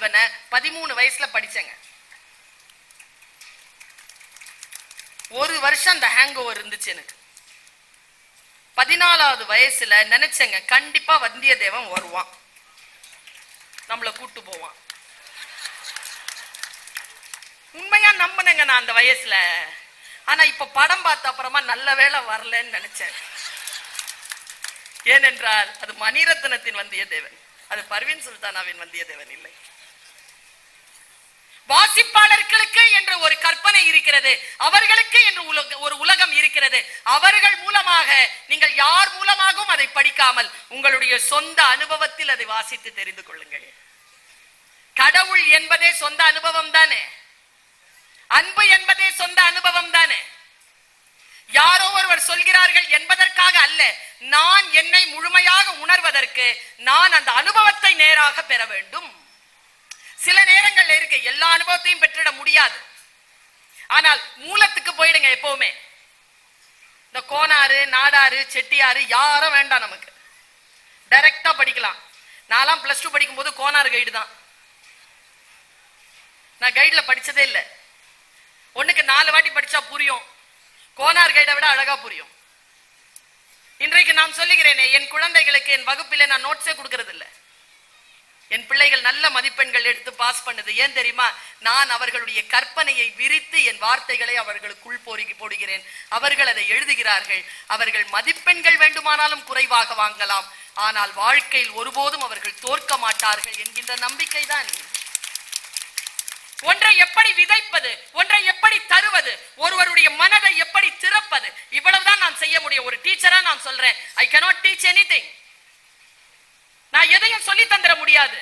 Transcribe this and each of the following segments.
செல்வனை பதிமூணு வயசுல படிச்சேங்க. ஒரு வருஷம் அந்த ஹேங் ஓவர் இருந்துச்சு எனக்கு. பதினாலாவது வயசுல நினைச்சேங்க கண்டிப்பா வந்தியத்தேவன் வருவான். நம்மளை கூட்டு போவான். உண்மையா நம்பினேங்க நான் அந்த வயசுல. ஆனா இப்ப படம் பார்த்த அப்புறமா நல்ல வேளை வரலன்னு நினைச்சேன். ஏனென்றால் அது மணிரத்னத்தின் வந்தியத்தேவன். அது பர்வீன் சுல்தானாவின் வந்தியத்தேவன் இல்லை. வாசிப்பாளர்களுக்கு என்ற ஒரு கற்பனை இருக்கிறது. அவர்களுக்கு என்று ஒரு உலகம் இருக்கிறது. அவர்கள் மூலமாக நீங்கள் யார் மூலமாகவும் அதை படிக்காமல் உங்களுடைய சொந்த அனுபவத்தில் அதை வாசித்து தெரிந்து கொள்ளுங்கள். கடவுள் என்பதே சொந்த அனுபவம் தானே? அன்பு என்பதே சொந்த அனுபவம் தானே? யாரோ ஒருவர் சொல்கிறார்கள் என்பதற்காக அல்ல நான் என்னை முழுமையாக உணர்வதற்கு நான் அந்த அனுபவத்தை நேராக பெற வேண்டும். சில நேரங்கள்ல இருக்கு எல்லா அனுபவத்தையும் பெற்றிட முடியாது. ஆனால் மூலத்துக்கு போயிடுங்க எப்பவுமே. இந்த கோனாறு நாடாறு செட்டியாறு யாரும் வேண்டாம் நமக்கு. டைரக்டா படிக்கலாம். நான்லாம் பிளஸ் டூ படிக்கும் போது கோனாறு கைடு தான். நான் கைடில் படிச்சதே இல்லை. ஒண்ணுக்கு நாலு வாட்டி படிச்சா புரியும். கோனார் கைடை விட அழகா புரியும். இன்றைக்கு நான் சொல்லுகிறேனே என் குழந்தைகளுக்கு என் வகுப்பிலே நான் நோட்ஸே கொடுக்கறது இல்லை என் பிள்ளைகள் நல்ல மதிப்பெண்கள் எடுத்து பாஸ் பண்ணுது. ஏன் தெரியுமா? நான் அவர்களுடைய கற்பனையை விரித்து என் வார்த்தைகளை அவர்களுக்குள் போருகி போடுகிறேன். அவர்கள் அதை எழுதுகிறார்கள். அவர்கள் மதிப்பெண்கள் வேண்டுமானாலும் குறைவாக வாங்கலாம். ஆனால் வாழ்க்கையில் ஒருபோதும் அவர்கள் தோற்க மாட்டார்கள் என்கின்ற நம்பிக்கை தான் ஒன்றை எப்படி விதைப்பது? ஒன்றை எப்படி தருவது? ஒருவருடைய மனதை எப்படி திறப்பது? இவ்வளவுதான் நான் செய்ய முடியும். ஒரு டீச்சரா நான் சொல்றேன். ஐ கனாட் டீச் எனிதிங் நான் எதையும் சொல்லி தந்திர முடியாது.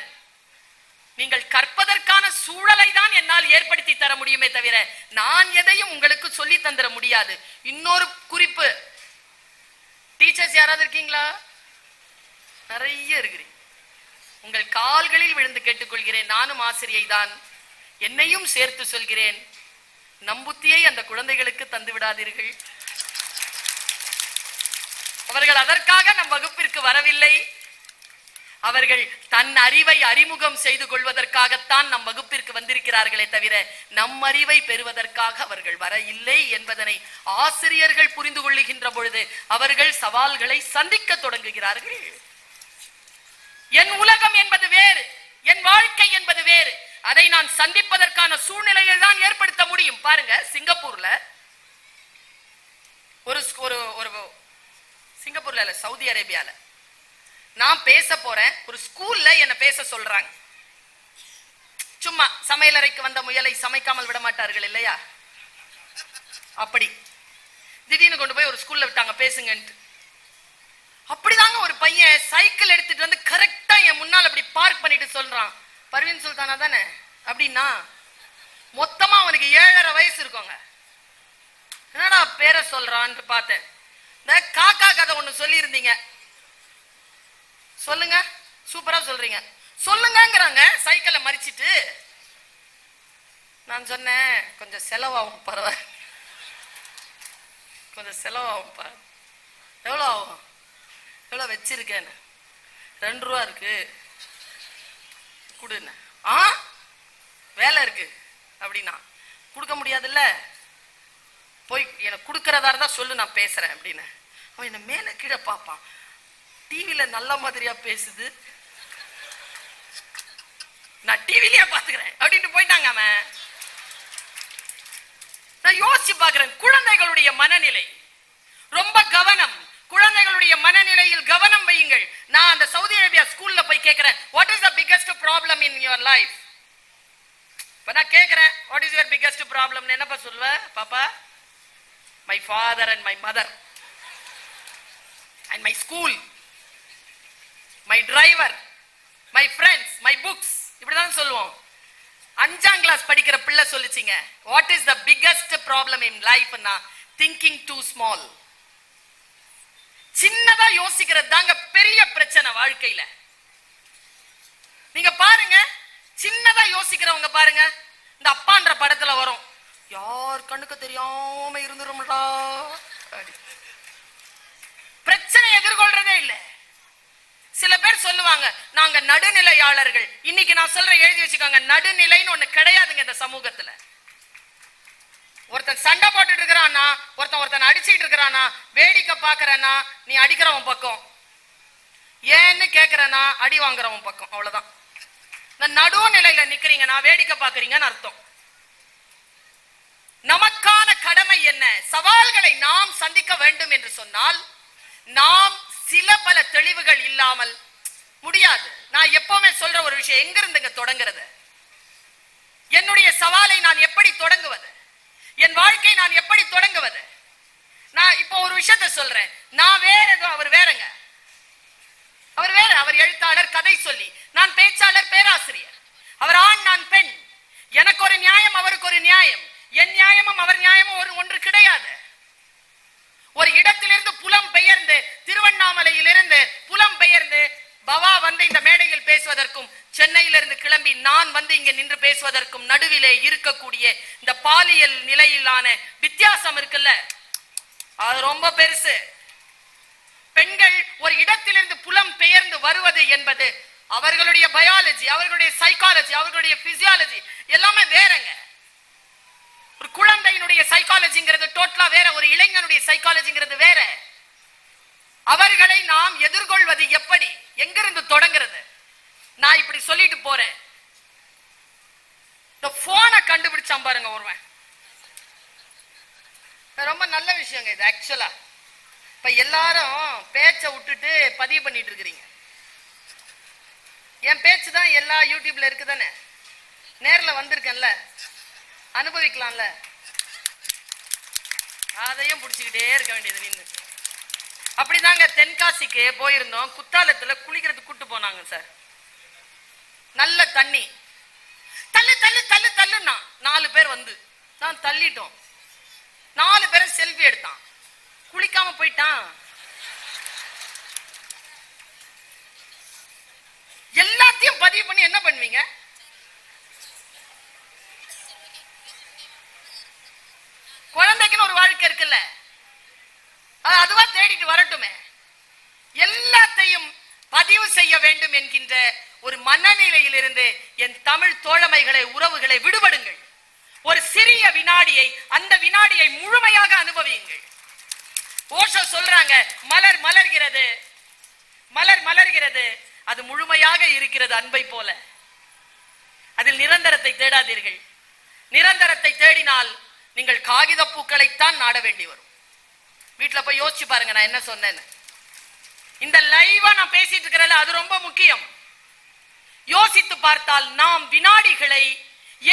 நீங்கள் கற்பதற்கான சூழலை தான் என்னால் ஏற்படுத்தி தர முடியுமே தவிர நான் எதையும் உங்களுக்கு சொல்லி தந்திர முடியாது. இன்னொரு குறிப்பு. டீச்சர்ஸ் யாராவது இருக்கீங்களா? நிறைய இருக்கிறீங்க. உங்கள் கால்களில் விழுந்து கேட்டுக்கொள்கிறேன். நானும் ஆசிரியை தான் என்னையும் சேர்த்து சொல்கிறேன். நம்புத்தியை அந்த குழந்தைகளுக்கு தந்து விடாதீர்கள். அவர்கள் அதற்காக நம் வகுப்பிற்கு வரவில்லை. அவர்கள் தன் அறிவை அறிமுகம் செய்து கொள்வதற்காகத்தான் நம் வகுப்பிற்கு வந்திருக்கிறார்களே தவிர நம் அறிவை பெறுவதற்காக அவர்கள் வர இல்லை என்பதனை ஆசிரியர்கள் புரிந்து கொள்ளுகின்ற பொழுது அவர்கள் சவால்களை சந்திக்க தொடங்குகிறார்கள். என் உலகம் என்பது வேறு என் வாழ்க்கை என்பது வேறு. அதை நான் சந்திப்பதற்கான சூழ்நிலையை தான் ஏற்படுத்த முடியும். பாருங்க சிங்கப்பூர்ல ஒரு ஒரு ஒரு சிங்கப்பூர்ல இல்ல சவுதி அரேபியால நான் பேச போறேன். ஒரு ஸ்கூல்ல என்ன பேச சொல்றாங்க. சும்மா சமையலறைக்கு வந்த முயலை சமைக்காமல் விட மாட்டார்கள் இல்லையா? அப்படி. திடீர்னு கொண்டு போய் ஒரு ஸ்கூல்ல விட்டாங்க பேசுங்கன்ட்டு. அப்படிதாங்க ஒரு பையன் சைக்கிள் எடுத்துட்டு வந்து கரெக்டா என் முன்னால அப்படி பார்க் பண்ணிட்டு சொல்றான். பர்வீன் சுல்தானா தானே? அப்படின்னா மொத்தமா அவனுக்கு ஏழரை வயசு இருக்கோங்க. என்னடா பேரை சொல்றான்னு பார்த்தேன். இந்த காக்கா கதை ஒண்ணு சொல்லியிருந்தீங்க. சொல்லுங்க. சூப்பரா சொல்றீங்க. சொல்லுங்கிறாங்க சைக்கிளை மறிச்சிட்டு. நான் சொன்னேன் கொஞ்சம் செலவாகும் பரவாயில்ல கொஞ்சம் செலவாகும் எவ்வளோ ஆகும்? எவ்வளோ வச்சிருக்கேன்னு. ரெண்டு ரூபா இருக்கு. கொடுன்னு. ஆ? வேலை இருக்கு. அப்படின்னா. கொடுக்க முடியாதுல்ல? போய் எனக்கு கொடுக்கறதா இருந்தால் சொல்லு நான் பேசுறேன் அப்படின்னு. அவன் என்னை மேல கீழே பார்ப்பான். டிவியில நல்ல மாதிரியா பேசுது. நான் டிவிலயே பாத்துக்கிறேன். அப்படின்ட்டு போயிட்டாங்க அவன். நான் யோசிச்சு பாக்குறேன் குழந்தைகளுடைய மனநிலை. ரொம்ப கவனம். குழந்தைகளுடைய மனநிலையில் கவனம் வையுங்கள். நான் அந்த சவுதி அரேபியா ஸ்கூல்ல போய் கேட்கிறேன் what is the biggest problem in your life இப்ப நான் கேட்கிறேன் what is your biggest problem என்னப்பா சொல்லுவ பாப்பா my father and my mother and my school my driver my friends my books இப்படிதான் சொல்லுவோம். அஞ்சாம் கிளாஸ் படிக்கிற பிள்ளை சொல்லிச்சிங்க what is the biggest problem in லைஃப்னா thinking too small சின்னதா யோசிக்கிறது தாங்க பெரிய பிரச்சனை வாழ்க்கையில. நீங்க பாருங்க சின்னதா யோசிக்கிறவங்க பாருங்க இந்த அப்பான்ற படத்துல வரும். யார் கண்ணுக்கு தெரியாம இருந்துரும்டா? பிரச்சனை எதிர்கொள்றதே இல்ல. சில பேர் சொல்லுவாங்க நாங்க நடுநிலையாளர்கள். இன்னைக்கு நான் சொல்றேன் எழுதி வச்சுக்கோங்க நடுநிலைன்னு ஒண்ணு கிடையாதுங்க இந்த சமூகத்துல. ஒருத்தன் சண்டை போட்டுட்டு இருக்கிறானா ஒருத்தன் ஒருத்தன் அடிச்சிட்டு இருக்கிறானா வேடிக்கை பாக்குறனா நீ அடிக்கிறவன் பக்கம். ஏன்னு கேக்குறனா அடி வாங்குறவன் பக்கம் அவ்வளவுதான். இந்த நடுநிலையில நிக்கிறீங்க நான் வேடிக்கை பாக்குறீங்கன்னு அர்த்தம். நமக்கான கடமை என்ன? சவால்களை நாம் சந்திக்க வேண்டும் என்று சொன்னால் நாம் சில பல தெளிவுகள் இல்லாமல் முடியாது. நான் எப்பவுமே சொல்ற ஒரு விஷயம் எங்க இருந்துங்க தொடங்குறது? என்னுடைய சவாலை நான் எப்படி தொடங்குவது? என் வாழ்க்கை நான் எப்படி தொடங்குவது? நான் இப்போ ஒரு விஷயத்த சொல்றேன். நான் வேற ஏதோ அவர் வேறங்க. அவர் வேற அவர் எழுத்தாளர் கதை சொல்லி நான் பேச்சாளர் பேராசிரியர். அவர் ஆண் நான் பெண். எனக்கு ஒரு நியாயம் அவருக்கு ஒரு நியாயம். என் நியாயமும் அவர் நியாயமும் ஒரு ஒன்று கிடையாது. ஒரு இடத்திலிருந்து புலம் பெயர்ந்து திருவண்ணாமலையிலிருந்து புலம் பெயர்ந்து பவா வந்து இந்த மேடையில் பேசுவதற்கும் சென்னையிலிருந்து கிளம்பி நான் வந்து இங்க நின்று பேசுவதற்கும் நடுவிலே இருக்கக்கூடிய இந்த பாலியல் நிலையிலான வித்தியாசம் இருக்குல்ல? அது ரொம்ப பெருசு. பெண்கள் ஒரு இடத்திலிருந்து புலம் பெயர்ந்து வருவது என்பது அவர்களுடைய பயாலஜி அவர்களுடைய சைக்காலஜி அவர்களுடைய பிசியாலஜி எல்லாமே வேறங்க. ஒரு குழந்தையினுடைய சைக்காலஜிங்கிறது டோட்டலா வேற ஒரு இளைஞனுடைய சைக்காலஜிங்கிறது வேற. அவர்களை நாம் எதிர்கொள்வது எப்படி? எங்கிருந்து தொடங்குறது? நான் இப்படி சொல்லிட்டு போறேன். இந்த போனை கண்டுபிடிச்சான் பாருங்க ஒருவன். ரொம்ப நல்ல விஷயங்க இது ஆக்சுவலா இப்ப எல்லாரும் பேச்ச விட்டுட்டு பதிவு பண்ணிட்டு இருக்கிறீங்க. என் பேச்சு தான் எல்லா யூடியூப்ல இருக்குதானே? நேர்ல வந்திருக்கேன்ல. அனுபவிக்கலாம்ல. அதையும் பிடிச்சிக்கிட்டே இருக்க வேண்டியது நின்று அப்படிதாங்க தென்காசிக்கு போயிருந்தோம். குத்தாலத்துல குளிக்கிறதுக்கு கூட்டு போனாங்க சார். நல்ல தண்ணி. தள்ளு தள்ளு தள்ளு தள்ளுன்னா நாலு பேர் வந்து. நான் தள்ளிட்டோம். நாலு பேரும் செல்ஃபி எடுத்தான். குளிக்காம போயிட்டான். எல்லாத்தையும் பதிவு பண்ணி என்ன பண்ணுவீங்க குழந்தைக்குன்னு ஒரு வாழ்க்கை இருக்குல்ல அது அதுவா தேடிட்டு வரட்டுமே. எல்லாத்தையும் பதிவு செய்ய வேண்டும் என்கின்ற ஒரு மனநிலையிலிருந்து என் தமிழ் தோழமைகளை உறவுகளை விடுபடுங்கள். ஒரு சிறிய வினாடியை அந்த வினாடியை முழுமையாக அனுபவியுங்கள். ஓஷோ சொல்றாங்க மலர் மலர்கிறது. மலர் மலர்கிறது. அது முழுமையாக இருக்கிறது அன்பை போல. அதில் நிரந்தரத்தை தேடாதீர்கள். நிரந்தரத்தை தேடினால் நீங்கள் காகித பூக்களைத்தான் நாட வேண்டி வரும். வீட்டில் போய் யோசிச்சு பாருங்க நான் என்ன சொன்னேன்னு. இந்த லைவா நான் பேசிட்டு இருக்கிறேன்ல அது ரொம்ப முக்கியம். யோசித்து பார்த்தால் நாம் வினாடிகளை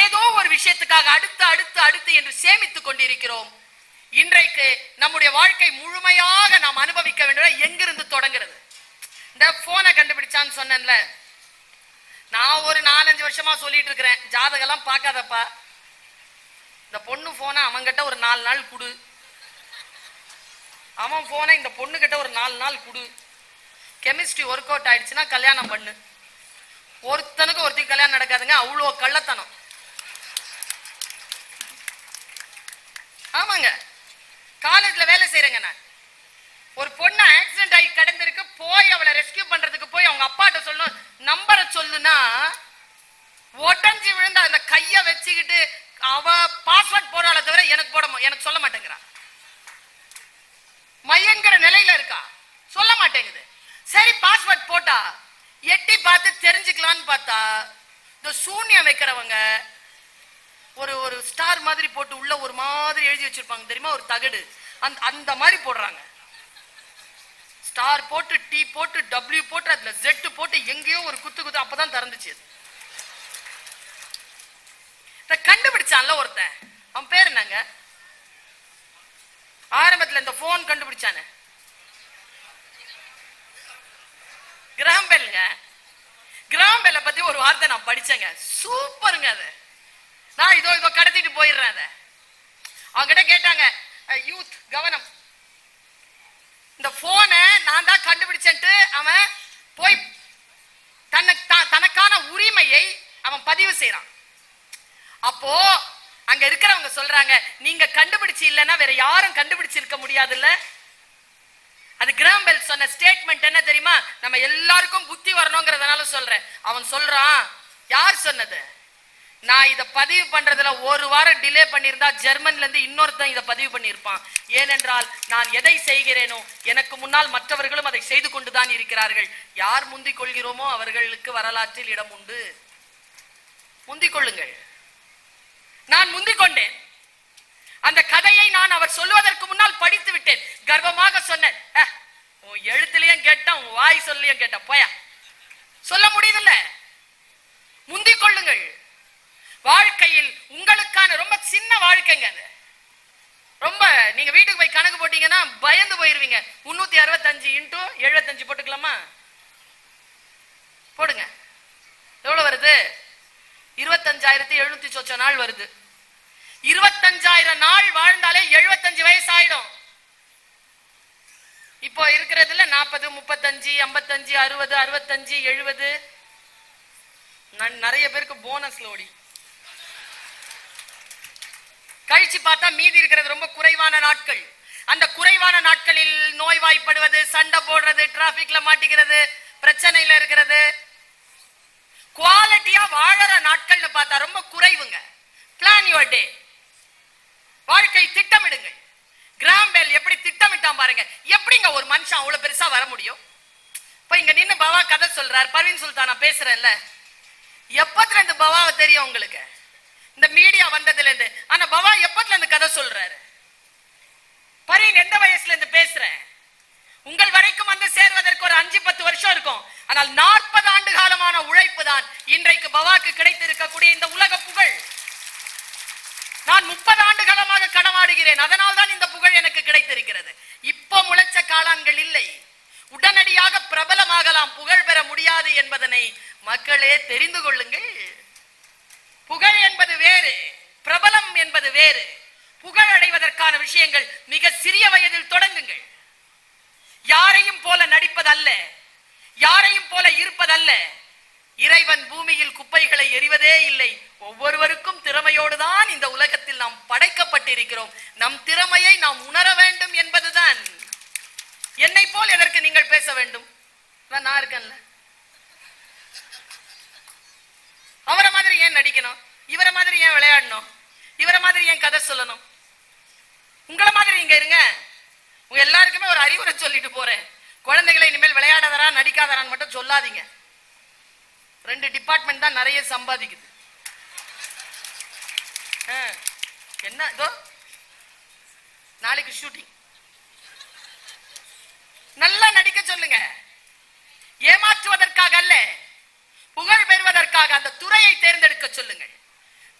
ஏதோ ஒரு விஷயத்துக்காக அடுத்து அடுத்து அடுத்து என்று சேமித்துக் கொண்டிருக்கிறோம். இன்றைக்கு நம்முடைய வாழ்க்கை முழுமையாக நாம் அனுபவிக்க வேண்டும் எங்கிருந்து தொடங்குறது? இந்த போனை கண்டுபிடிச்சான்னு சொன்னேன்ல. நான் ஒரு நாலஞ்சு வருஷமா சொல்லிட்டு இருக்கிறேன் ஜாதகம்லாம் பார்க்காதப்பா. இந்த பொண்ணு போனை அவங்கிட்ட ஒரு நாலு நாள் கொடு. அவன் போனை இந்த பொண்ணு கிட்ட ஒரு நாலு நாள் குடு. கெமிஸ்ட்ரி ஒர்க் அவுட் ஆயிடுச்சுன்னா கல்யாணம் பண்ணு. ஒருத்தனுக்கு ஒருத்தி கல்யாணம் நடக்காதுங்க அவ்வளோ கள்ளத்தனம். ஆமாங்க. காலேஜ்ல வேலை செய்யறேங்க நான். ஒரு பொண்ணு ஆக்சிடென்ட் ஆகி கிடந்திருக்கு போய் அவளை ரெஸ்கியூ பண்றதுக்கு போய் அவங்க அப்பாட்ட சொல்லணும். நம்பரை சொல்லுனா உடஞ்சி விழுந்து அந்த கையை வச்சுக்கிட்டு அவ பாஸ்வேர்ட் போடுறாள தவிர எனக்கு போட எனக்கு சொல்ல மாட்டேங்கிறான் மையங்கிற நிலையில இருக்கா? சொல்ல மாட்டேங்குது. சரி பாஸ்வேர்ட் போட்டா எட்டி பார்த்து தெரிஞ்சுக்கலாம்னு பார்த்தா இந்த சூன்யம் வைக்கிறவங்க ஒரு ஒரு ஸ்டார் மாதிரி போட்டு உள்ள ஒரு மாதிரி எழுதி வச்சிருப்பாங்க தெரியுமா? ஒரு தகடு. அந்த அந்த மாதிரி போடுறாங்க. ஸ்டார் போட்டு டி போட்டு டபிள்யூ போட்டு அதுல ஜெட் போட்டு எங்கேயோ ஒரு குத்து குத்து அப்பதான் திறந்துச்சு அது. கண்டுபிடிச்சான்ல ஒருத்தன். அவன் பேர் என்னங்க? ஆரம்பத்துல இந்த போன் கண்டுபிடிச்சானே? கிராம் பெல்லுங்க. கிராம் பெல்ல பத்தி ஒரு வார்த்தை நான் படிச்சேங்க. சூப்பருங்க அது. நான் இதோ இதோ கடத்திட்டு போயிடுறேன் அதை. அவங்ககிட்ட கேட்டாங்க யூத் கவனம். இந்த போனை நான் தான் கண்டுபிடிச்சேன்ட்டு அவன் போய் தனக்கு தனக்கான உரிமையை அவன் பதிவு செய்யறான் அப்போ அங்க இருக்கிறவங்க சொல்றாங்க நீங்க கண்டுபிடிச்சு இல்லைன்னா வேற யாரும் கண்டுபிடிச்சிருக்க முடியாதுல்ல? அது கிராம்பெல் சொன்ன ஸ்டேட்மெண்ட் என்ன தெரியுமா? நம்ம எல்லாருக்கும் புத்தி வரணுங்கிறதுனால சொல்றேன். அவன் சொல்றான் யார் சொன்னது? நான் இத பதிவு பண்றதுல ஒரு வாரம் டிலே பண்ணியிருந்தா ஜெர்மன்ல இருந்து இன்னொருத்தன் இத பதிவு பண்ணியிருப்பான். ஏனென்றால் நான் எதை செய்கிறேனோ எனக்கு முன்னால் மற்றவர்களும் அதை செய்து கொண்டுதான் இருக்கிறார்கள். யார் முந்திக் கொள்கிறோமோ அவர்களுக்கு வரலாற்றில் இடம் உண்டு. முந்திக் கொள்ளுங்கள். நான் முந்திக் கொண்டேன் அந்த கதையை நான் அவர் சொல்லுவதற்கு முன்னால் படித்து விட்டேன். கர்வமாக சொன்னேன். உன் எழுத்துலயும் கேட்டேன் உன் வாய் சொல்லியும் கேட்டேன். போயா. சொல்ல முடியுதுல்ல? முந்திக் கொள்ளுங்கள் வாழ்க்கையில் உங்களுக்கான ரொம்ப சின்ன வாழ்க்கைங்க அது. ரொம்ப நீங்க வீட்டுக்கு போய் கணக்கு போட்டீங்கன்னா பயந்து போயிருவீங்க. முன்னூத்தி அறுபத்தஞ்சு இன்டூ எழுபத்தஞ்சு போட்டுக்கலாமா? போடுங்க. எவ்வளவு வருது? இருபத்தஞ்சாயிரத்தி எழுநூத்தி சொச்ச நாள் வருது. இருபத்தஞ்சாயிரம் நாள் வாழ்ந்தாலே எழுபத்தஞ்சு வயசு ஆயிடும் இப்போ இருக்கிறதுல நாற்பது முப்பத்தஞ்சு ஐம்பத்தஞ்சு அறுபது அறுபத்தஞ்சு எழுபது. நிறைய பேருக்கு போனஸ் லோடி கழிச்சு பார்த்தா மீதி இருக்கிறது ரொம்ப குறைவான நாட்கள். அந்த குறைவான நாட்களில் நோய்வாய்ப்படுவது சண்டை போடுறது டிராபிக்ல மாட்டிக்கிறது பிரச்சனையில இருக்கிறது குவாலிட்டியா வாழற நாட்கள்னு பார்த்தா ரொம்ப குறைவுங்க. பிளான் யுவர் டே வாழ்க்கை திட்டமிடுங்கள் கிராம்பேல் எப்படி திட்டமிட்டான் பாருங்க. எப்படிங்க ஒரு மனுஷன் அவ்வளவு பெருசா வர முடியும்? இப்ப இங்க நின்னு பவா கதை சொல்றாரு. பர்வீன் சுல்தானா பேசுறேன்ல. எப்பத்துல இருந்து பவாவை தெரியும் உங்களுக்கு? இந்த மீடியா வந்ததுல இருந்து ஆனா பவா எப்பத்துல இருந்து கதை சொல்றாரு? பரீன் எந்த வயசுல இருந்து பேசுறேன்? உங்கள் வரைக்கும் வந்து சேர்வதற்கு ஒரு அஞ்சு பத்து வருஷம் இருக்கும். ஆனால் நாற்பது நாற்பது ஆண்டு காலமான உழைப்பு தான் இன்றைக்கு பவாக்கு கிடைத்திருக்கக்கூடிய இந்த உலக புகழ். நான் முப்பது ஆண்டு காலமாக களமாடுகிறேன். அதனால் தான் இந்த புகழ் எனக்கு கிடைத்திருக்கிறது. இப்போ முளைச்ச காளான்கள் இல்லை. உடனடியாக பிரபலமாகலாம் புகழ் பெற முடியாது என்பதனை மக்களே தெரிந்து கொள்ளுங்கள். புகழ் என்பது வேறு பிரபலம் என்பது வேறு. புகழ் அடைவதற்கான விஷயங்கள் மிக சிறிய வயதில் தொடங்குங்கள். யாரையும் போல நடிப்பதல்ல. யாரையும் போல இருப்பதல்ல. இறைவன் பூமியில் குப்பைகளை எறிவதே இல்லை. ஒவ்வொருவருக்கும் திறமையோடு தான் இந்த உலகத்தில் நாம் படைக்கப்பட்டிருக்கிறோம். நம் திறமையை நாம் உணர வேண்டும் என்பதுதான். என்னை போல் எதற்கு நீங்கள் பேச வேண்டும்? நான் நான் இருக்கேன்ல. அவரை மாதிரி ஏன் நடிக்கணும்? இவரை மாதிரி ஏன் விளையாடணும்? இவரை மாதிரி ஏன் கதை சொல்லணும்? உங்களை மாதிரி இங்க இருங்க. உங்க எல்லாருக்குமே ஒரு அறிவுரை சொல்லிட்டு போறேன். குழந்தைகளை இனிமேல் விளையாடாதரா நடிக்காதரான்னு மட்டும் சொல்லாதீங்க. ரெண்டு டிபார்ட்மெண்ட் தான் நிறைய சம்பாதிக்குது. ஆ, என்ன இதோ நாளைக்கு ஷூட்டிங் நல்லா நடிக்க சொல்லுங்க. ஏமாற்றுவதற்காக அல்ல புகழ் பெறுவதற்காக அந்த துறையை தேர்ந்தெடுக்க சொல்லுங்கள்.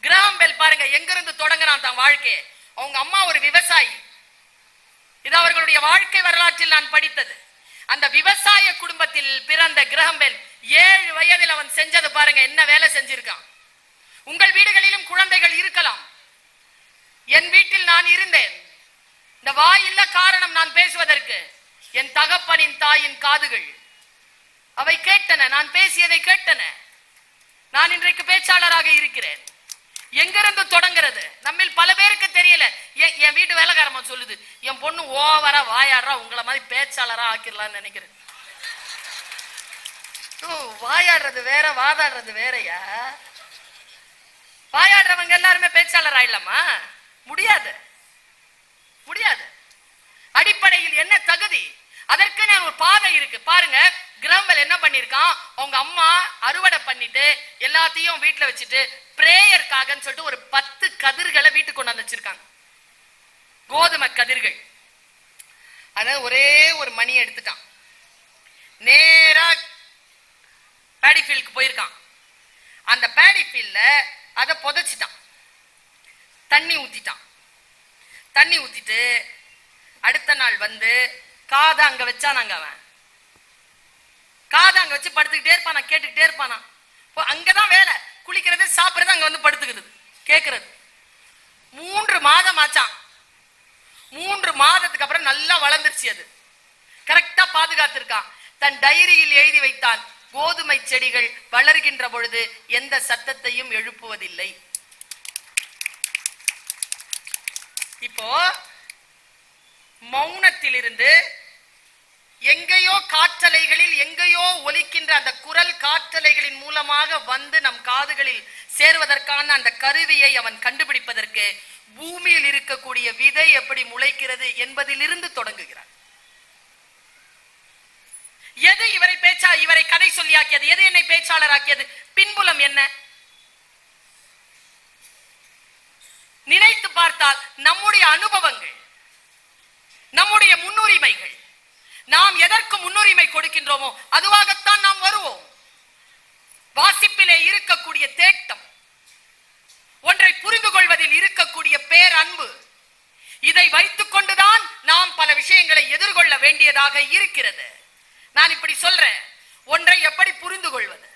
கிராம் பெல் பாருங்க எங்கிருந்து தொடங்கினான் தான் வாழ்க்கையை அவங்க அம்மா ஒரு விவசாயி. இது அவர்களுடைய வாழ்க்கை வரலாற்றில் நான் படித்தது. அந்த விவசாய குடும்பத்தில் பிறந்த கிரகம்பெல் ஏழு வயதில் அவன் செஞ்சது பாருங்க என்ன வேலை செஞ்சிருக்கான். உங்கள் வீடுகளிலும் குழந்தைகள் இருக்கலாம். என் வீட்டில் நான் இருந்தேன். இந்த வாயில்ல காரணம் நான் பேசுவதற்கு என் தகப்பனின் தாயின் காதுகள். அவை கேட்டன நான் பேசியதை கேட்டன. நான் இன்றைக்கு பேச்சாளராக இருக்கிறேன். எங்கிருந்து தொடங்குறது? நம்மில் பல பேருக்கு தெரியல. என் என் வீட்டு வேலைக்காரமா சொல்லுது என் பொண்ணு ஓவரா வாயாடுறா உங்களை மாதிரி பேச்சாளரா ஆக்கிடலாம்னு நினைக்கிறேன். ஓ, வாயாடுறது வேற வாதாடுறது வேறயா? வாயாடுறவங்க எல்லாருமே பேச்சாளர் ஆயிடலாமா முடியாது. முடியாது. அடிப்படையில் என்ன தகுதி? அதற்குன்னு ஒரு பாதை இருக்கு. பாருங்க கிராம்பல் என்ன பண்ணிருக்கான்? அவங்க அம்மா அறுவடை பண்ணிட்டு எல்லாத்தையும் வீட்டுல வச்சுட்டு பிரேயர்க்காகன்னு சொல்லிட்டு ஒரு பத்து கதிர்களை வீட்டுக்கு கொண்டாந்து வச்சிருக்காங்க. கோதுமை கதிர்கள். அத ஒரே ஒரு மணி எடுத்துட்டான். நேரா பேடி ஃபீல்டுக்கு போயிருக்கான். அந்த பேடிஃபீல்ட்ல அதை புதைச்சிட்டான். தண்ணி ஊத்திட்டான். தண்ணி ஊத்திட்டு அடுத்த நாள் வந்து காதை அங்க வச்சானாங்க அவன். காதை அங்க வச்சு படுத்துக்கிட்டே இருப்பானா? கேட்டுக்கிட்டே இருப்பானா? இப்போ அங்கதான் வேலை. குளிக்கிறது சாப்பிடுறது அங்க வந்து படுத்துக்கிறது கேக்குறது. மூன்று மாதம் ஆச்சான். மூன்று மாதத்துக்கு அப்புறம் நல்லா வளர்ந்துருச்சு அது. கரெக்டா பாதுகாத்திருக்கான். தன் டைரியில் எழுதி வைத்தான் கோதுமை செடிகள் வளர்கின்ற பொழுது எந்த சத்தத்தையும் எழுப்புவதில்லை. இப்போ மௌனத்திலிருந்து எங்கேயோ காற்றலைகளில் எங்கேயோ ஒலிக்கின்ற அந்த குரல் காற்றலைகளின் மூலமாக வந்து நம் காதுகளில் சேருவதற்கான அந்த கருவியை அவன் கண்டுபிடிப்பதற்கு பூமியில் இருக்கக்கூடிய விதை எப்படி முளைக்கிறது என்பதிலிருந்து தொடங்குகிறார் எது இவரை பேச்சா இவரை கதை சொல்லியாக்கியது? எது என்னை பேச்சாளராக்கியது? பின்புலம் என்ன? நினைத்து பார்த்தால் நம்முடைய அனுபவங்கள் நம்முடைய முன்னுரிமைகள். நாம் எதற்கு முன்னுரிமை கொடுக்கின்றோமோ அதுவாகத்தான் நாம் வருவோம். வாசிப்பிலே இருக்கக்கூடிய தேட்டம் ஒன்றை புரிந்து கொள்வதில் இருக்கக்கூடிய பேரன்பு இதை வைத்துக் கொண்டுதான் நாம் பல விஷயங்களை எதிர்கொள்ள வேண்டியதாக இருக்கிறது. நான் இப்படி சொல்றேன் ஒன்றை எப்படி புரிந்து கொள்வது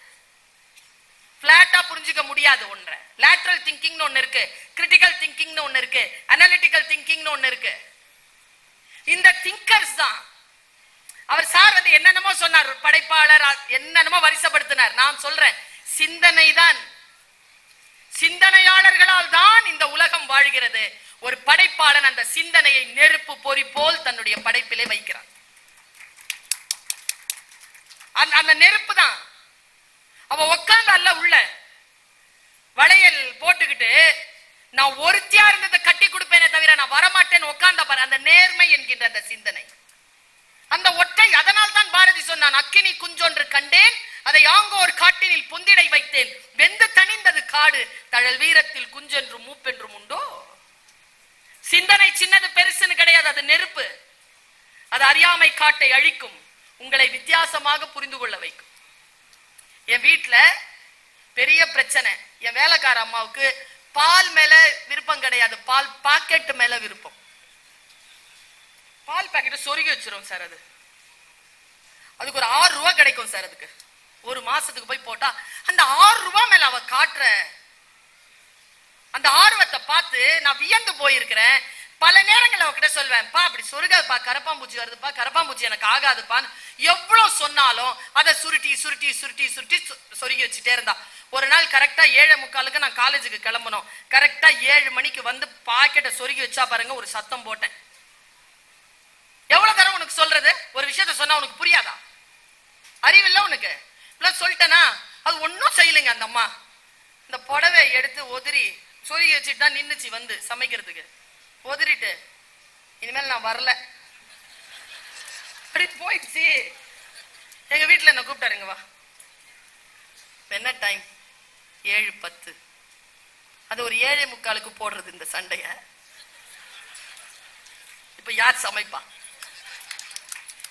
பிளாட்டா புரிஞ்சுக்க முடியாது ஒன்றை. லேட்ரல் திங்கிங்னு ஒன்னு இருக்கு கிரிட்டிக்கல் திங்கிங்னு ஒன்னு இருக்கு அனாலிட்டிக்கல் திங்கிங்னு ஒன்னு இருக்கு. இந்த திங்கர்ஸ் தான். அவர் சார் வந்து என்னென்னமோ சொன்னார் படைப்பாளர் என்னென்னமோ வரிசைப்படுத்தினார். நான் சொல்றேன் சிந்தனை தான் சிந்தனையாளர்களால் தான் இந்த உலகம் வாழ்கிறது. ஒரு படைப்பாளன் அந்த சிந்தனையை நெருப்பு பொறி போல் தன்னுடைய படைப்பிலே வைக்கிறான். அந்த அந்த நெருப்பு தான். அவ உட்கார்ந்து அல்ல உள்ள. வளையல் போட்டுக்கிட்டு நான் ஒருத்தியா இருந்ததை கட்டி கொடுப்பேனே தவிர நான் வரமாட்டேன்னு உட்கார்ந்த பாரு அந்த நேர்மை என்கின்ற அந்த சிந்தனை. அந்த ஒற்றை அதனால் தான் பாரதி சொன்னான் அக்கினி குஞ்சொன்று கண்டேன் அதை ஆங்கோர் காட்டினில் பொந்திடை வைத்தேன். வெந்து தணிந்தது காடு தழல் வீரத்தில் குஞ்சென்றும் மூப்பென்றும் உண்டோ? சிந்தனை சின்னது பெருசுன்னு கிடையாது அது நெருப்பு. அது அறியாமை காட்டை அழிக்கும் உங்களை வித்தியாசமாக புரிந்து கொள்ள வைக்கும். என் வீட்டுல பெரிய பிரச்சனை. என் வேலைக்கார அம்மாவுக்கு பால் மேல விருப்பம் கிடையாது. பால் பாக்கெட் மேல விருப்பம். பால் பாக்கெட் சொருகி வச்சிரும் சார் அது. அதுக்கு ஒரு ஆறு ரூபா கிடைக்கும் சார் அதுக்கு. ஒரு மாசத்துக்கு போய் போட்டா அந்த ஆறு ரூபா மேல அவ காட்டுற அந்த ஆர்வத்தை பார்த்து நான் வியந்து போயிருக்கிறேன். பல நேரங்கள் அவகிட்ட சொல்வேன் பா அப்படி சொருகாதுப்பா கரப்பாம்பூச்சி வருதுப்பா கரப்பாம்பூச்சி எனக்கு ஆகாதுப்பான்னு. எவ்வளவு சொன்னாலும் அதை சுருட்டி சுருட்டி சுருட்டி சுருட்டி சொ- சொருகி வச்சுட்டே இருந்தா. ஒரு நாள் கரெக்டாக ஏழை முக்காலுக்கு நான் காலேஜுக்கு கிளம்பணும் கரெக்டாக ஏழு மணிக்கு வந்து பாக்கெட்டை சொருகி வச்சா பாருங்க ஒரு சத்தம் போட்டேன். எவ்வளோ தரம் உனக்கு சொல்றது? ஒரு விஷயத்த சொன்னா உனக்கு புரியாதா? அறிவில்ல உனக்கு. இல்ல சொல்லிட்டேனா அது ஒன்றும் செய்யலைங்க அந்த அம்மா. இந்த புடவை எடுத்து உதிரி சொருகி வச்சுட்டு தான் நின்றுச்சு வந்து சமைக்கிறதுக்கு. உதிரிட்டு இனிமேல் நான் வரல. அப்படி போயிடுச்சு. எங்கள் வீட்டில் என்ன கூப்பிட்டாருங்க வா. என்ன டைம் ஏழு பத்து. அது ஒரு ஏழை முக்காலுக்கு போடுறது இந்த சண்டைய. இப்ப யார் சமைப்பா?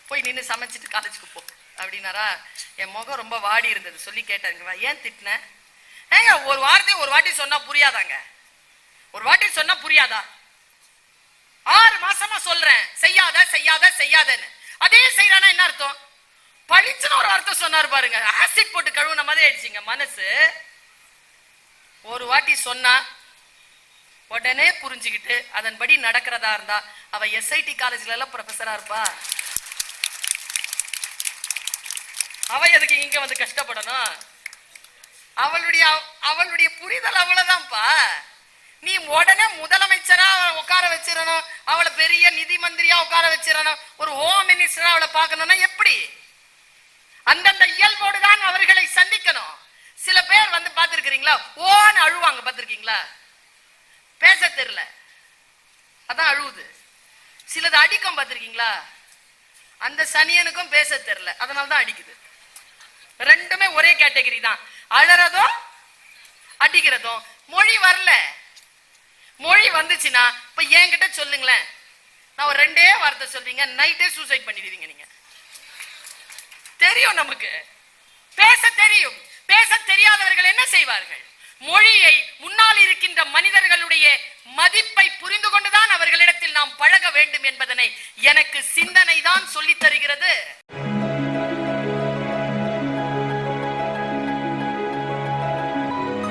போய் நின்று சமைச்சிட்டு காலேஜுக்கு போ. அப்படின்னாரா? என் முகம் ரொம்ப வாடி இருந்தது. சொல்லி கேட்டாருங்க ஏன் திட்டின? ஏங்க ஒரு வார்த்தையும் ஒரு வாட்டி சொன்னா புரியாதாங்க. ஒரு வாட்டி சொன்னா புரியாதா? ஆறு மாசமா சொல்றேன். செய்யாத செய்யாத செய்யாதன்னு. அதே செய்யறானா என்ன அர்த்தம்? பழிச்சுன்னு ஒரு அர்த்தம் சொன்னார் பாருங்க. ஆசிட் போட்டு கழுவுன மாதிரி ஆயிடுச்சுங்க மனசு. ஒரு வாட்டி சொன்னா உடனே புரிஞ்சுக்கிட்டு அதன்படி நடக்கிறதா இருந்தா அவ எஸ்ஐடி காலேஜ்ல எல்லாம் ப்ரொஃபஸரா இருப்பா. அவ எதுக்கு இங்க வந்து கஷ்டப்படணும்? அவளுடைய அவளுடைய புரிதல் அவ்வளவுதான்ப்பா. நீ உடனே முதலமைச்சரா உட்கார வச்சிடணும் அவளை பெரிய நிதி மந்திரியா உட்கார வச்சிடணும் ஒரு ஹோம் மினிஸ்டரா அவளை பார்க்கணும்னா எப்படி? அந்தந்த இயல்போடு தான் அவர்களை சந்திக்கணும். சில பேர் வந்து பார்த்துருக்கிறீங்களா? ஓன்னு அழுவாங்க பார்த்துருக்கீங்களா? பேச தெரியல. அதான் அழுவுது. சிலது அடிக்கும் பார்த்துருக்கீங்களா? அந்த சனியனுக்கும் பேச தெரியல. அதனால தான் அடிக்குது. ரெண்டுமே ஒரே கேட்டகரி தான். அழறதும் அடிக்கிறதும். மொழி வரல. மொழி வந்துச்சுன்னா இப்ப என்கிட்ட சொல்லுங்களேன். நான் ஒரு ரெண்டே வார்த்தை சொல்றீங்க நைட்டே சூசைட் பண்ணிடுவீங்க நீங்க. தெரியும் நமக்கு. பேச தெரியும். பேச தெரியாதவர்கள் என்ன செய்வார்கள்? மொழியை முன்னால் இருக்கின்ற மனிதர்களுடைய மதிப்பை புரிந்து கொண்டுதான் அவர்களிடத்தில் நாம் பழக வேண்டும் என்பதனை எனக்கு சிந்தனை தான் சொல்லித் தருகிறது.